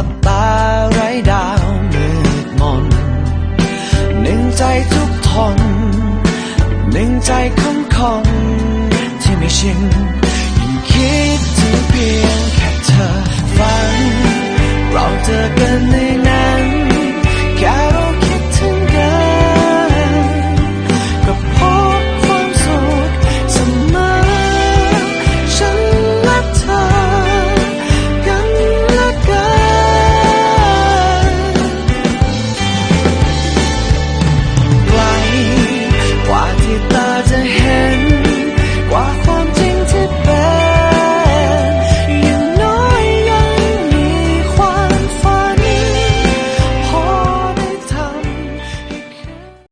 ับตาไร้ดาวมืดมน หนึ่งใจทุกทน หนึ่งใจของคงที่ไม่ชินยิ่งคิดถึงเพียงแค่เธอฟังเราเจอกัน